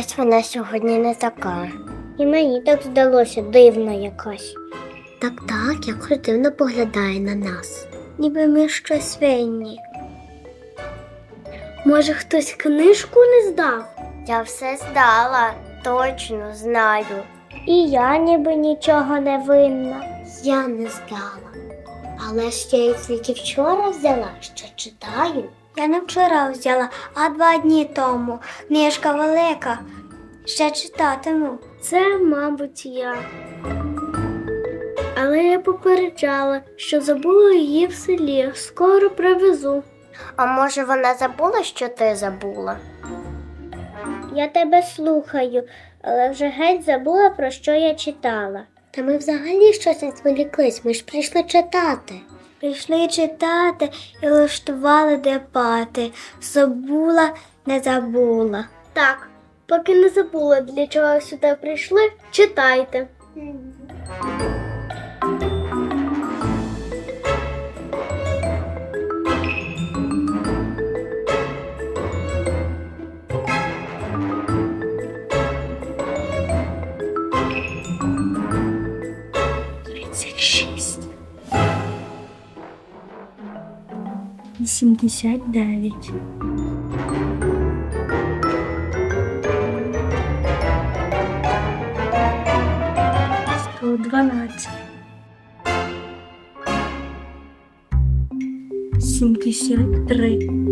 Щось вона сьогодні не така. І мені так здалося дивна якась. Так, так, якось дивно поглядає на нас. Ніби ми щось винні. Може, хтось книжку не здав? Я все здала, точно знаю. І я ніби нічого не винна. Я не здала. Але ще й тільки вчора взяла, ще читаю. Я не вчора взяла, а два дні тому. Книжка велика. Ще читатиму. Це, мабуть, я. Але я попереджала, що забула її в селі. Скоро привезу. А може вона забула, що ти забула? Я тебе слухаю, але вже геть забула, про що я читала. Та ми взагалі щось відволіклись, ми ж прийшли читати. Прийшли читати і влаштували дебати. Забула, не забула. Так, поки не забула, для чого сюди прийшли, читайте. 79. Сто дванадцять. Сімдесят три.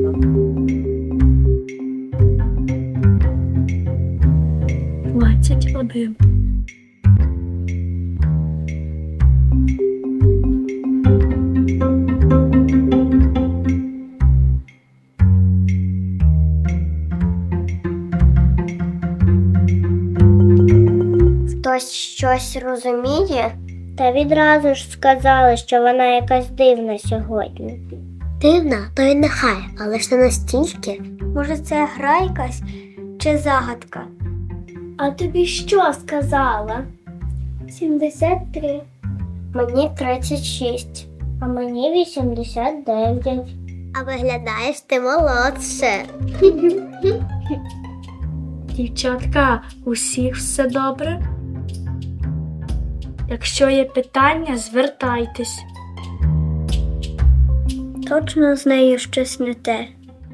Хтось щось розуміє? Та відразу ж сказали, що вона якась дивна сьогодні. Дивна, то й нехай, але ж не настільки. Може, це гра якась чи загадка? А тобі що сказала? 73. Мені 36. А мені 89. А виглядаєш ти молодше. Дівчатка, усіх все добре? Якщо є питання, звертайтесь. Точно з нею щось не те.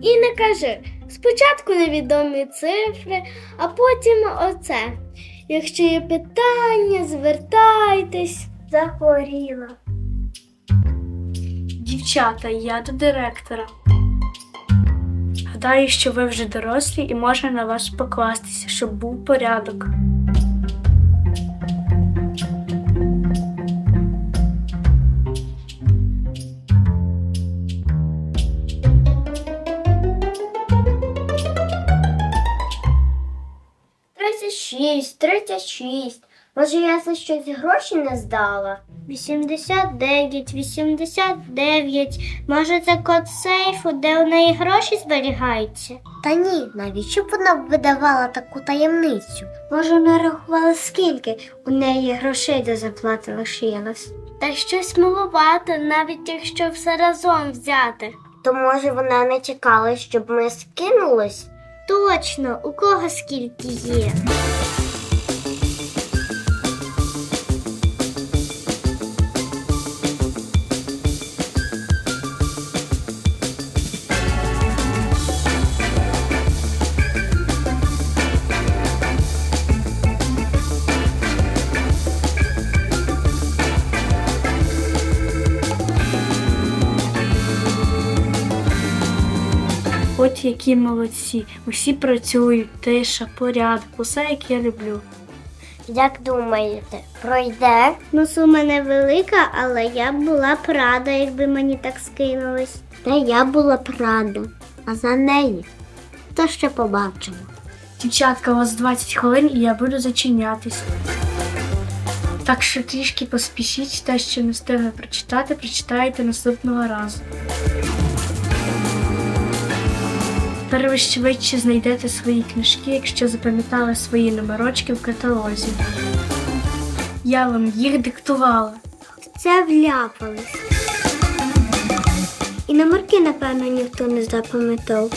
І не кажи. Спочатку невідомі цифри, а потім оце. Якщо є питання, звертайтесь. Захворіла. Дівчата, я до директора. Гадаю, що ви вже дорослі і можна на вас покластися, щоб був порядок. Тридцять шість, тридцять шість. Може, я за щось гроші не здала? 89, 89. Може, це код сейфу, де у неї гроші зберігаються? Та ні, навіщо б вона видавала таку таємницю? Може, вона рахувала, скільки у неї грошей до заплати лишилось. Та щось маловато, навіть якщо все разом взяти. То може вона не чекала, щоб ми скинулись? Точно, у кого скільки є. От які молодці. Усі працюють, тиша, порядок, усе як я люблю. Як думаєте, пройде? Ну, сума невелика, але я б була б рада, якби мені так скинулись. Та я була б рада. А за неї то ще побачимо. Дівчатка, у вас 20 хвилин і я буду зачинятись. Так що трішки поспішіть, те, що не встигли прочитати, прочитаєте наступного разу. Тепер ви швидше знайдете свої книжки, якщо запам'ятали свої номерочки в каталозі. Я вам їх диктувала. Це вляпались. І номерки, напевно, ніхто не запам'ятав.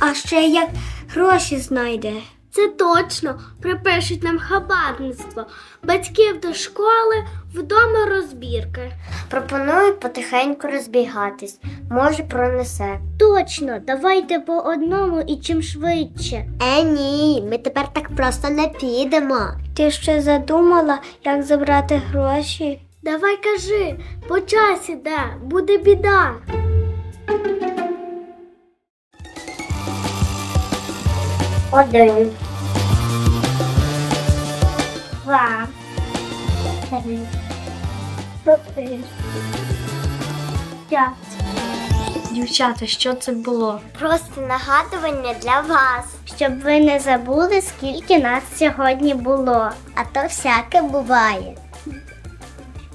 А ще як гроші знайде. Це точно припишуть нам хабарництво. Батьків до школи, вдома розбірки. Пропоную потихеньку розбігатись. Може, пронесе. Точно, давайте по одному і чим швидше. Е, ні, ми тепер так просто не підемо. Ти ще задумала, як забрати гроші? Давай кажи, по часі де, буде біда. Один. Два. Три. Чотири. П'ять. Дівчата, що це було? Просто нагадування для вас, щоб ви не забули, скільки нас сьогодні було. А то всяке буває.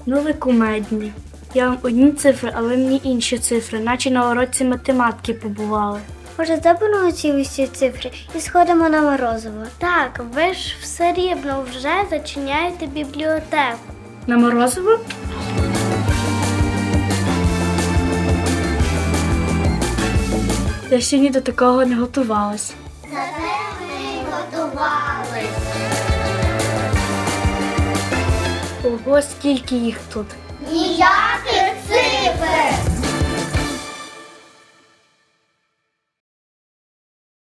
Ну ви кумедні. Я вам одні цифри, але мені інші цифри, наче на уроці математики побували. Може, заберемо ці усі цифри і сходимо на морозиво. Так, ви ж все рівно вже зачиняєте бібліотеку. На морозиво? Я сьогодні до такого не готувалась. Ого, скільки їх тут. Ніяких